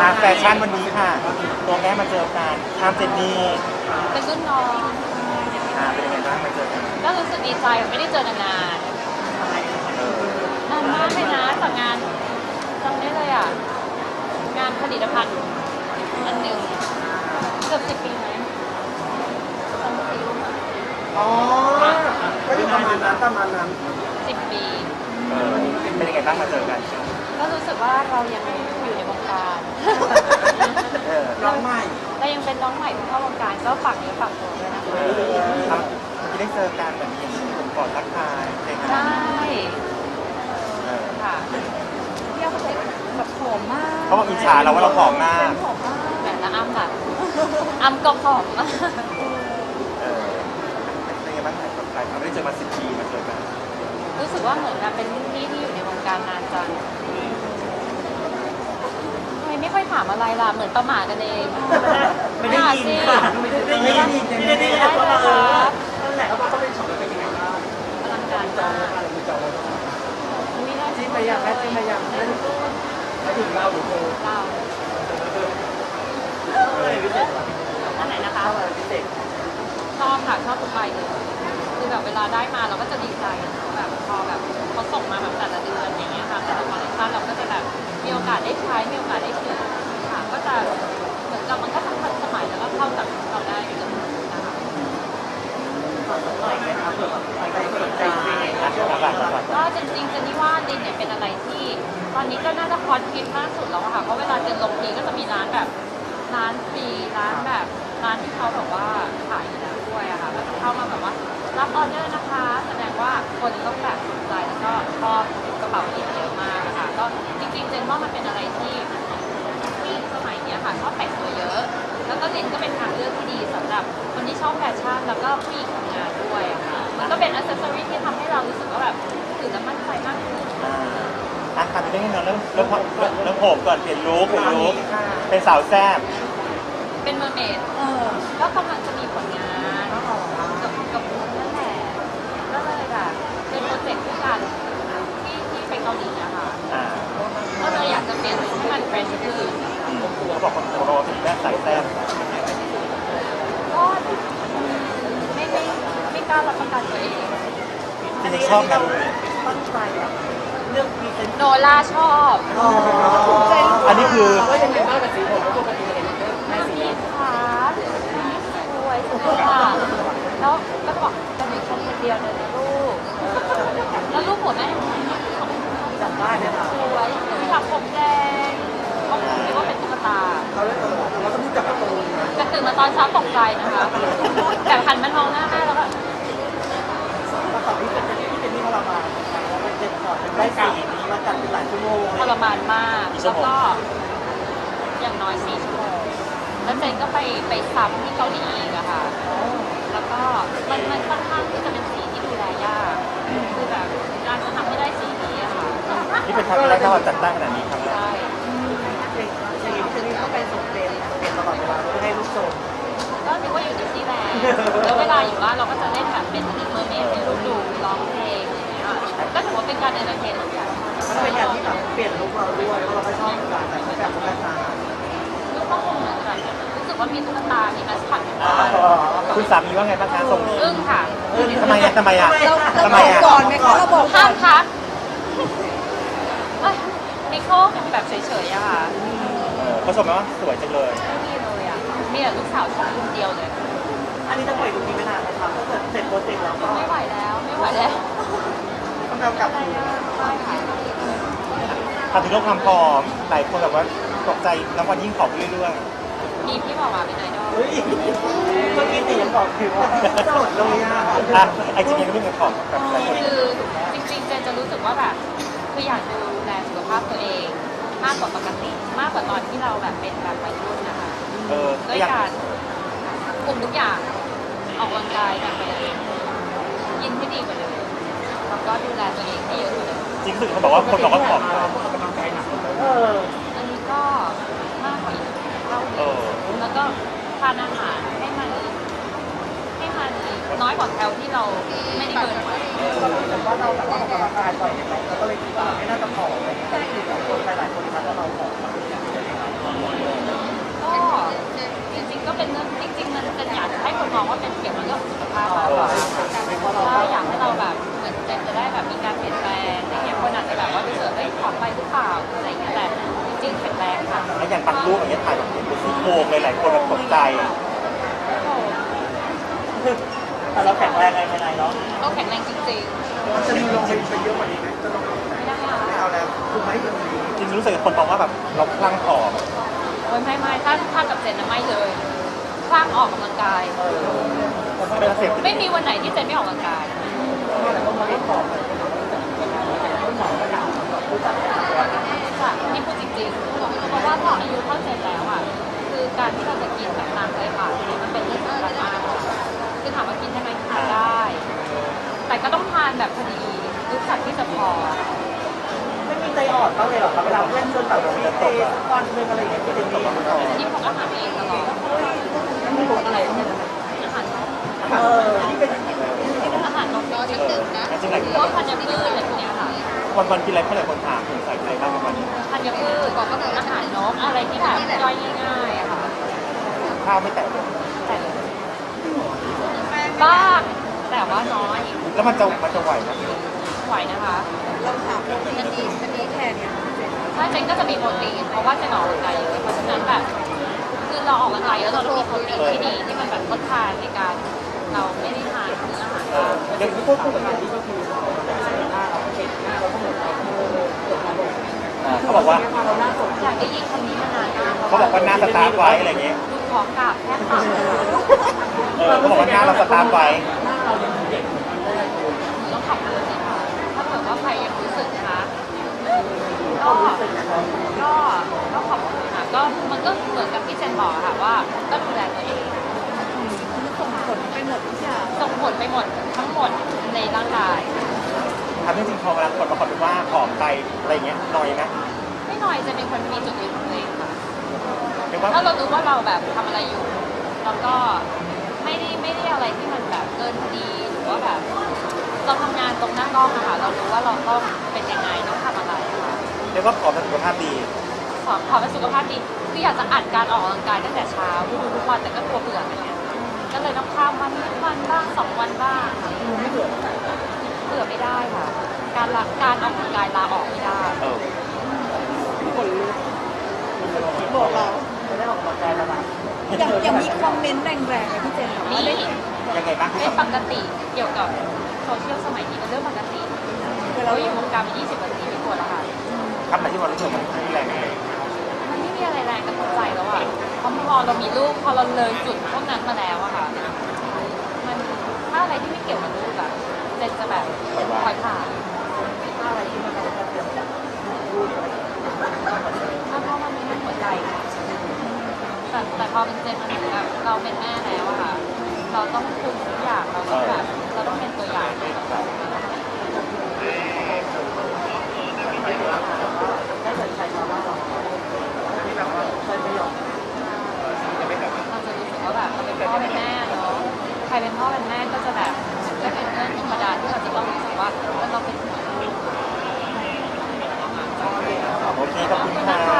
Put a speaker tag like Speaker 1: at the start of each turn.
Speaker 1: อะแฟชั่นวันนี้ค่ะ ตัวแม่มาเจอกันทามเจนนี่
Speaker 2: เป็นรุ่นน้อง
Speaker 1: อ่าเป็นยังไงบ้างมาเจอกัน
Speaker 2: ก็รู้สึกดีใจไม่ได้เจอกันนาน
Speaker 1: เออนา
Speaker 2: นมากเลยนะแต่งานจำได้เลยอะ งานผลิตภัณฑ์อันหนึ่งเกือบสิบปีไหมจำปี
Speaker 3: อ๋อก็อยู่ประมาณนั้นประมาณนั้น
Speaker 2: สิบปี
Speaker 1: เออเป็นยังไงบ้างมาเจอกัน
Speaker 2: ก็รู้สึกว่าเรายังอยู่ในวง การ
Speaker 1: เออ
Speaker 3: น้องใหม่
Speaker 2: เรายังเป็นน้องใหม่ที่เข้าวงการก็ฝากเนื้อฝากตัวด้วยนะคะ
Speaker 1: เออครับเมื่อกี้ได้เจอกันแบบนี้ผมกอดทักทายเจอกัน
Speaker 2: ใช่
Speaker 1: เออ
Speaker 2: ค่ะ
Speaker 4: เที่ยวเขาใช้แบบผอมมาก
Speaker 1: เขาบอกอิจฉาเราว่าเราผอมมาก
Speaker 4: ผอมมาก
Speaker 2: แต่ละอ้ำล่ะอ้ำก็ผอมมาก
Speaker 1: เออเป็นยังไงบ้างกับใครเราไม่ได้เจอมาสิบปีมาเจอกัน
Speaker 2: รู้สึกว่าเหมือนแบบเป็นรุ่นพี่ที่อยู่ในวงการนานจังทำ ไมไม่ค่อยถามอะไรล่ะ เหมือนประหมากันเอง
Speaker 3: ไม่ได้ยิน
Speaker 2: สิ
Speaker 3: ค่ะไม่ได้ยินไม่ได้ยินไม่ได้ยินแต่ว่าเออนั่นแหละเขาบอกเขาเป็นช็อปเป็นยังไงบ้าง
Speaker 2: อลังการ
Speaker 3: จอ
Speaker 2: มาง ก
Speaker 3: อะไรมีจอง
Speaker 2: ไม่ได้
Speaker 3: จิ้มไปยังแม่จิ้มไปยังแม่มาถึงเราหรือเธอ
Speaker 2: เรา
Speaker 3: อะไรพิเศษ
Speaker 2: อันไหนนะคะ
Speaker 3: อะไรพิเศษ
Speaker 2: ชอบค่ะชอบทุกใบเลยคือ แบบเวลาได้มาเราก็จะดีใจแบบพอแบบเขาส่งมาแบบแต่ละเดือนอย่างเงี้ยค่ะแต่ละคอลเลคชันเราก็จะแบบมีโอกาสได้ใช้มีโอกาสได้ถือค่ะก็จะเหมือนกับมันก็ทันสมัยแล้วก็เข้ากับเราได้อยู่นะคะ
Speaker 3: ความอร่อแบบใครได้สนใจ
Speaker 1: อะก็
Speaker 2: จริงๆเจนนี่ว่าดินเนี่ยเป็นอะไรที่ ตอนนี้ก็น่าจะฮอตฮิตมากสุดแล้วอะค่ะเพราะเวลาเจนลงทีก็จะมีร้านแบบร้านฟรีร้านแบบร้านที่เขาแบบว่าขายอยู่แล้วด้วยอะค่ะก็จะเข้ามาแบบว่า รับออเดอร์นะคะ แสดงว่าคนต้องแบบสนใจแล้วก็ชอบกระเป๋าดินเยอะมากอะค่ะก็จริงๆเจนว่ามันเป็นอะไรที่ที่สมัยเนี้ยค่ะชอบแต่งตัวเยอะ แล้วก็ดินก็เป็นทางเลือกที่ดีสำหรับคนที่ชอบแฟชั่นแล้วก็ผู้หญิงทำงานด้วยอะค่ะมันก็เป็นอัซเซอรี่ที่ทำให้เรารู้สึกว่าแบบถือแล้วมั่นใจมากขึ้น
Speaker 1: ๆอ่าอะทำไปได้ไงเนาะเริ่มเริ่มเริ่มเริ่มผมก่อนเปลี่ยนลุคเปลี่ยนลุคเป็นสาวแซ่บ
Speaker 2: เป็นเมอร์เมด
Speaker 4: เออ
Speaker 2: ก็กำลังจะมีผลงานกับกับคุณนั่นแหละ ก็เลยแบบเป็นโปรเจกต์ที่กันที่ที่ไปเกาหลีอะค่ะ
Speaker 1: อ่า
Speaker 2: ก็เลยอยากจะเป ลี่ยนให้มันเฟรชขึ้น
Speaker 1: อืมเขาบอกคนโรถึงแม่ใส่แซ่บ
Speaker 2: ก็ไม่ไม่ไม่กล้ารับประกันตัวเอง
Speaker 1: จริงๆชอบนะ
Speaker 3: ตั้งใจแบบเรื่องพรีเซนต์
Speaker 2: โนล่าชอบ
Speaker 3: อ๋อ
Speaker 1: อันนี้คือ
Speaker 3: ก็ยังไงบ้างกับสีผมปกติเห็นแม่สี
Speaker 2: พี่ขาสวยจังเลยอะแล้วก็บอกจะมีคนคนเดียวเลยนะลูกแล้วลูกหัวแม่
Speaker 3: จำได้เนี่ยค่ะ
Speaker 2: สวยที่ทำผมแดงเขา คิดว่าเป็นตุ๊กตา
Speaker 3: เขาเลยเราก็รู้จักการ์ตูนนะ
Speaker 2: แต่ตื่นมาตอนเช้าตกใจนะคะแต่หันมามองหน้าแม่แล้วก็
Speaker 3: แล้วก่อนที่เป็นที่เป็นนี่เขาเรามาเราไปเจ็บก่อนได้สีนี้มาจัดเป็นหลายชั่วโมง
Speaker 2: ทรมานมากแล้วก็ อย่างน้อยสี่ชั่วโมงแล้วเจนก็ไปไปซ้ำที่เกาหลีอีกอะค่ะ แล้วก็มันมันค่อนข้างที่จะเป็นสีที่ดูแลยากคือแบบการจะทำให้ได้สีนี้อะค่ะ
Speaker 1: นี่เป็นครั้งแรกที่เราจัดตั้งขนาดนี้ครั้งแรก
Speaker 2: ใช่
Speaker 3: อย่างนี้พี่เจนนี่ก็ไปส่งเตนเตนตลอดเว ลาเพื่อให้ลูกชม
Speaker 2: ก็นึกว่าอยู่ดิสนีย์แลนด์แล้วเวลาอยู่บ้านเราก็จะเล่นแบบเป็นเมอร์เมดเป็นรูดูร้องเพลงอย่างเงี้ยก็ถือว่าเป็นการเอนเตอร์เทนเหมือนกัน
Speaker 3: มันเป็นการที่แบบเปลี่ยนลุคเราด้วยเพราะเราก็ชอบการแต่งแบบตุ๊กตา
Speaker 2: ลูกก็คงเหมือนกันรู้สึกว่ามีตุ๊กตา มีมัสคอตอยู่
Speaker 1: อ่า
Speaker 2: บ้าน
Speaker 1: คุณสามีว่าไงบ้างคะทรงนี้
Speaker 2: อึ้งค่ะ
Speaker 1: ทำไมอะทำไมอะ
Speaker 4: เรา
Speaker 1: ทำไม
Speaker 4: เราบอก
Speaker 1: อะ
Speaker 4: ก่อนไหมคะเราบอกก่
Speaker 2: ห้าม
Speaker 4: น
Speaker 2: ทักเอ้ยนิโคเป็นแบบเฉยๆอะค่ะ
Speaker 1: เออเขาชมไหมว่าสวยจังเลย
Speaker 2: ม่มีเลยอะมีแต่ลูกสาวชมคนเดียวเลย
Speaker 3: อันนี้จะปล่อยลุคนี้ไม่นานนะครับถ้าเกิดเสร็จโปรเจกต์แล้วก็
Speaker 2: ไม่ไหวแล้วไม่ไหวแล้ว
Speaker 3: ต้องเอากลับคืน
Speaker 2: ใช่ค่ะ
Speaker 1: ทำถึงเรื่องความผอมหลายคนแบบว่าตกใจน้ำวันยิ่งผอมขึ้นเรื่อย
Speaker 2: มีพี่บอกว่าเป็นไอดอล
Speaker 3: เฮ้ยเมื่อกี้ตียังบอกผิวว่าโสดเลยอะ
Speaker 1: ๆอะไอจริงๆเรื่องการผอมกับหลายคน
Speaker 2: คือจริงๆเจนจะรู้สึกว่าแบบคืออยากดูแลสุขภาพตัวเอง มากกว่าปกติ มากกว่าตอนที่เราแบบเป็นแบบวัยรุ่นนะคะ
Speaker 1: เออ
Speaker 2: ด้วย
Speaker 1: อย่าง
Speaker 2: การคุมทุกอย่าง ออกกำลังกายแบบไปเลยกินให้ดีกว่าเดิมแล้วก็ดูแลตัวเองให้เยอะกว่าเดิม
Speaker 1: จริงๆรู้สึกเขาบอกว่าคนบอกว่าผอม
Speaker 3: เออ
Speaker 2: อันนี้ก็มากกว่าอีกเท่าห
Speaker 1: เอ
Speaker 2: นึง
Speaker 1: อ
Speaker 2: แล้วก็ทานอาหารให้มันให้มันน้อยกว่าแคลที่เราไม่ได้เกินไว้
Speaker 3: เรารู้สึกว่าเราแบบว่าออกกำลังกายบ่อยไหมเราก็เลยคิดว่าไม่น่าจะผอมอะไรอย่างเงี้ยแต่ที่แบบคนหลายๆคนทักว่าเราผอม
Speaker 2: รงค่ะ
Speaker 1: แล้ว อย่างบางรูปอย่างเงี้ยถ่ายแบบเป็นซี่โครงเลยหลายคนแบบตกใจ
Speaker 3: แต่เราแข็งแรงในภายในเนาะ
Speaker 2: ก็แข็งแรงจริง
Speaker 3: มันจะมีลงไปเยอะกว่านี้ไหมจะลง
Speaker 2: ๆไม่ได้ค่ะ
Speaker 3: ไม่เอาแล้วคือไม่เป็น
Speaker 1: จริงๆรู้สึกคนมองว่าแบบเราคลั่งผอม
Speaker 2: โอ้ยไม่ไม่ถ้าถ้ากับเจนนะไม่เลยคลั่งออกกำลังกาย
Speaker 1: ไม่ต้องเสพ
Speaker 2: ไม่มีวันไหนที่เจนไม่ออกกำลังกาย
Speaker 3: แต่ก็มาเล่นของคุณหมอก็ ถาก
Speaker 2: ค่ะนี่พูดจริงๆเพราะว่าพออายุเท่าเจนแล้วอะคือการที่เราจะกินแบบตามใจปากเนี่ยมันเป็นเรื่องสำคัญมากคือถามว่ากินได้ไหมทานได้ แต่ก็ต้องทานแบบพอดีรู้จักที่จะพอ
Speaker 3: ไม่มีใจอ่อนบ้างเลยหรอครับเวลาเล่นจนแบบพี่เตะวันหนึ่งอะไรอย่างเงี้ยพี่เตะตกมาก่อน
Speaker 2: นี่ผมก็หาเองตลอด
Speaker 3: ไม่รู้อะไรเนี่ย
Speaker 2: อาหาร
Speaker 3: เออที่เป็น
Speaker 2: อาหารนกจริงๆนะ
Speaker 1: จริงๆหลาย
Speaker 2: พวกธัญพืชอะไรพวกนี้ยค่ะ
Speaker 1: วันวันๆกินอะไรเท่าไหร่คนถามคุณใส่อะไรบ้างวันนี้
Speaker 2: ธัญพืชก็คืออาหารนกอะไรที่แบบย่อยง่ายๆอะค่ะ
Speaker 1: ข้าวไม่แตะเลย
Speaker 2: แต่บ้างแต่ว่าน้อย
Speaker 1: แล้วมันจะมันจะไหวไหม
Speaker 2: ไหวนะคะ
Speaker 4: เราถามคนนี้ดีคนนี้แทนเนี่ย
Speaker 2: ถ้าเจนก็จะมีโปรตีนเพราะว่าเจนออกกำลังกายเยอะเพราะฉะนั้นแบบคือเราออกกำลังกายแล้วเราต้องมีโปรตีนที่ดีที่มันแบบทดแทนในการ เราไม่ได้ทานมื้ออาหาร
Speaker 1: เออเดี๋ยว
Speaker 3: พวกผู้ประกอบที่ก็คือ
Speaker 1: เขาบอกว่า
Speaker 3: เราหน้าสด
Speaker 2: อยากได้ยินคำนี้มานานมาก
Speaker 1: เขาบอกว่าหน้าสตาร์ฟไว้อะไรอย่างเงี้ย
Speaker 2: ดูของกราบแทบตัดเลยค่ะ
Speaker 1: เออเขาบอกว่าหน้าเราสตาร์ฟไว้
Speaker 3: หน้าเรายังเด็กได้เลย
Speaker 2: ต้องขอบคุณเลยค่ะถ้าเกิดว่าใครยังรู้สึกนะคะก็
Speaker 3: รู้สึกนะครับ
Speaker 2: ก็ก็ขอบคุณค่ะก็มันก็เหมือนกับที่เจนบอกอะค่ะว่าก็ดูแลตัวเอง
Speaker 4: มันส่งผลไปหมดทุกอย่าง
Speaker 2: ส่งผลไปหมดทั้งหมดในร่างกาย
Speaker 1: ทำจริงๆพอเวลาคนมาคอมเมนต์ว่าผอมไปอะไรอย่างเงี้ยหน่อยนะ
Speaker 2: ไม่น้อยจะเป็นคนมีจุดยืนของตัวเองค่ะ
Speaker 1: เรียกว่า
Speaker 2: ถ้าเรารู้ว่าเราแบบทำอะไรอยู่แล้วก็ไม่ได้ไม่ได้อะไรที่มันแบบเกินพอดีหรือว่าแบบ เราทำงานตรงหน้ากล้องอะค่ะ เรารู้ว่าเราต้องเป็นยังไงต้องทำอะไรค่ะ
Speaker 1: เรียกว่าผอมแต่สุขภาพดี
Speaker 2: ขอขอเป็นสุขภาพดีคืออยากจะอัดการออกกำลังกายตั้งแต่เช้าทุกวันแต่ก็กลัวเบื่อเหมือนกันก็เลยต้องข้ามวันนี้วันบ้างสองวันบ้างค่ะ
Speaker 3: ไม่เบื่อ
Speaker 2: เบื่อไม่ได้ค่ะ การละการออกกำลังกายลาออกไม่ได้
Speaker 1: เออ
Speaker 3: คนรู้
Speaker 4: บอกเรา
Speaker 3: ไม่ได้ออกกำลังกายมานาน
Speaker 4: อย่างอย่างมีคอมเมนต์แรงๆเลยพี่เจนแบบว่า
Speaker 2: นี่
Speaker 4: ได้
Speaker 1: ยังไงบ้างที่
Speaker 2: เป็นปกติเกี่ยวกับโซเชียลสมัยนี้เป็นเรื่องปกติเราอยู่วงการมา 20ปีไม่ควรแล้วค่ะ
Speaker 1: คำไหนที่มันรู้สึกมันแรงเลย
Speaker 2: มันไม่มีอะไรแรงกระทบใจแล้วอะเพราะพอเรามีลูกพอเราเลยจุดพวกนั้นมาแล้วอะค่ะมันถ้าอะไรที่ไม่เกี่ยวกับลูกอะเจนจะแบบปล่อยผ่านถ้าอะไรที่มันแบบ ถ้าพ่อมันไม่หัวใจค่ะแต่แต่พอเป็นเจนมันเหมือนแบบเราเป็นแม่แล้วอะค่ะ เราต้องคุมทุกอย่างเราต้องแบบเราต้องเป็นตัวอย่างให้กับเรา
Speaker 3: ได้เหมือนใครมาว่าเราที่แบบว่าใครไม่ยอม
Speaker 2: เราจะรู้สึกว่าแบบเราเป็นพ่อเป็นแม่เนาะใครเป็นพ่อเป็นแม่ก็จะแบบก็เป็นเรื่องธรรมดาที่เราจะต้องรู้สึกว่าเราเป็นห่วงลูก
Speaker 1: โอเค ขอบคุณค่ะ
Speaker 2: นะคะ